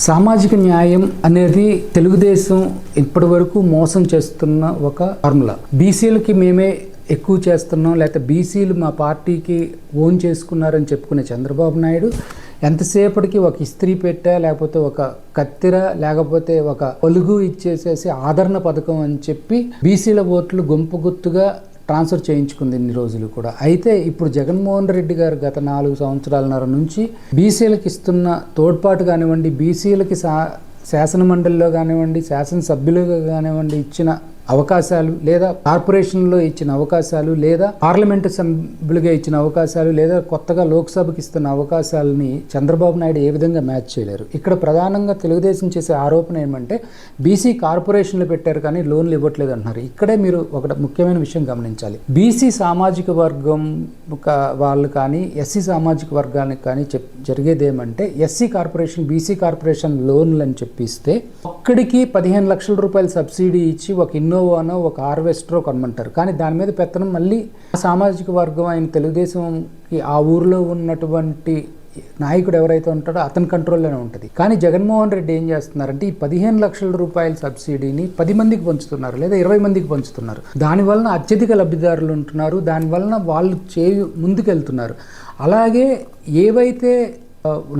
సామాజిక న్యాయం అనేది తెలుగుదేశం ఇప్పటి వరకు మోసం చేస్తున్న ఒక ఫార్ములా. బీసీలకి మేమే ఎక్కువ చేస్తున్నాం లేకపోతే బీసీలు మా పార్టీకి ఓన్ చేసుకున్నారని చెప్పుకునే చంద్రబాబు నాయుడు ఎంతసేపటికి ఒక ఇస్త్రీ పెట్టా లేకపోతే ఒక కత్తిర లేకపోతే ఒక పలుగు ఇచ్చేసేసి ఆదరణ పథకం అని చెప్పి బీసీల ఓట్లు గుంపు గుత్తుగా ట్రాన్స్ఫర్ చేయించుకుంది ఇన్ని రోజులు కూడా. అయితే ఇప్పుడు జగన్మోహన్ రెడ్డి గారు గత నాలుగు సంవత్సరాలన్నర నుంచి బీసీలకు ఇస్తున్న తోడ్పాటు కానివ్వండి బీసీలకి సా శాసన మండలిలో కానివ్వండి శాసనసభ్యులుగా కానివ్వండి ఇచ్చిన అవకాశాలు లేదా కార్పొరేషన్లో ఇచ్చిన అవకాశాలు లేదా పార్లమెంటు సభ్యులుగా ఇచ్చిన అవకాశాలు లేదా కొత్తగా లోక్సభకి ఇస్తున్న అవకాశాలని చంద్రబాబు నాయుడు ఏ విధంగా మ్యాచ్ చేయలేరు. ఇక్కడ ప్రధానంగా తెలుగుదేశం చేసే ఆరోపణ ఏమంటే బీసీ కార్పొరేషన్లు పెట్టారు కానీ లోన్లు ఇవ్వట్లేదు అంటున్నారు. ఇక్కడే మీరు ఒక ముఖ్యమైన విషయం గమనించాలి. బీసీ సామాజిక వర్గం వాళ్ళు కానీ ఎస్సీ సామాజిక వర్గానికి కానీ చెప్ జరిగేది ఏమంటే ఎస్సీ కార్పొరేషన్ బీసీ కార్పొరేషన్ లోన్లు అని చెప్పిస్తే ఒక్కడికి పదిహేను లక్షల రూపాయలు సబ్సిడీ ఇచ్చి ఒక ఇన్నో ఇన్నోవానో ఒక హార్వెస్ట్రో కొనమంటారు కానీ దాని మీద పెత్తనం మళ్ళీ సామాజిక వర్గం ఆయన తెలుగుదేశంకి ఆ ఊరిలో ఉన్నటువంటి నాయకుడు ఎవరైతే ఉంటాడో అతని కంట్రోల్లోనే ఉంటుంది. కానీ జగన్మోహన్ రెడ్డి ఏం చేస్తున్నారంటే ఈ పదిహేను లక్షల రూపాయల సబ్సిడీని పది మందికి పంచుతున్నారు లేదా ఇరవై మందికి పంచుతున్నారు. దాని వలన అత్యధిక లబ్ధిదారులు ఉంటున్నారు. దాని వలన వాళ్ళు చేయు ముందుకెళ్తున్నారు. అలాగే ఏవైతే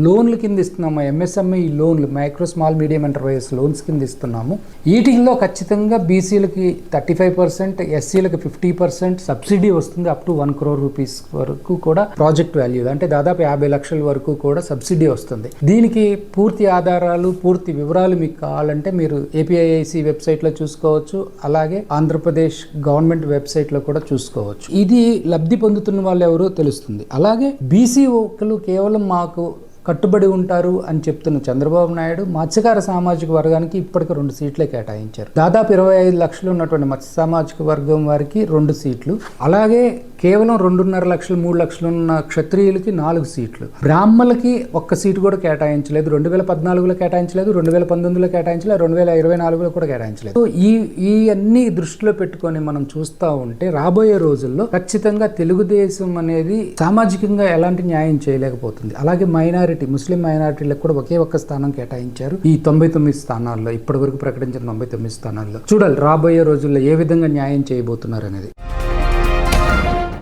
లోన్ల కింద ఇస్తున్నాము. ఎంఎస్ఎంఈ లోన్లు micro small medium enterprises loans కింద ఇస్తున్నాము. వీటిల్లో ఖచ్చితంగా బీసీలకి థర్టీ ఫైవ్ పర్సెంట్ ఎస్సీలకి ఫిఫ్టీ పర్సెంట్ సబ్సిడీ వస్తుంది. Up to one crore rupees వరకు కూడా ప్రాజెక్ట్ వాల్యూ అంటే దాదాపు యాభై లక్షల వరకు కూడా సబ్సిడీ వస్తుంది. దీనికి పూర్తి ఆధారాలు పూర్తి వివరాలు మీకు కావాలంటే మీరు ఏపీఐఐసి వెబ్సైట్లో చూసుకోవచ్చు. అలాగే ఆంధ్రప్రదేశ్ గవర్నమెంట్ వెబ్సైట్లో కూడా చూసుకోవచ్చు. ఇది లబ్ధి పొందుతున్న వాళ్ళు ఎవరో తెలుస్తుంది. అలాగే బీసీ ఒకరు కేవలం మాకు కట్టుబడి ఉంటారు అని చెప్తున్న చంద్రబాబు నాయుడు మత్స్యకార సామాజిక వర్గానికి ఇప్పటికి రెండు సీట్లే కేటాయించారు. దాదాపు ఇరవై ఐదు లక్షలు ఉన్నటువంటి మత్స్య సామాజిక వర్గం వారికి రెండు సీట్లు. అలాగే కేవలం రెండున్నర లక్షలు మూడు లక్షలు ఉన్న క్షత్రియులకి నాలుగు సీట్లు. బ్రాహ్మణులకి ఒక్క సీటు కూడా కేటాయించలేదు. రెండు వేల పద్నాలుగులో కేటాయించలేదు రెండు వేల పంతొమ్మిదిలో కేటాయించలేదు రెండు వేల ఇరవై నాలుగులో కూడా కేటాయించలేదు. సో ఈ ఈ అన్ని దృష్టిలో పెట్టుకొని మనం చూస్తూ ఉంటే రాబోయే రోజుల్లో ఖచ్చితంగా తెలుగుదేశం అనేది సామాజికంగా ఎలాంటి న్యాయం చేయలేకపోతుంది. అలాగే మైనారిటీ ముస్లిం మైనారిటీలకు కూడా ఒకే ఒక్క స్థానం కేటాయించారు ఈ తొంభై తొమ్మిది స్థానాల్లో. ఇప్పటి వరకు ప్రకటించిన తొంభై తొమ్మిది స్థానాల్లో. చూడాలి రాబోయే రోజుల్లో ఏ విధంగా న్యాయం చేయబోతున్నారు అనేది.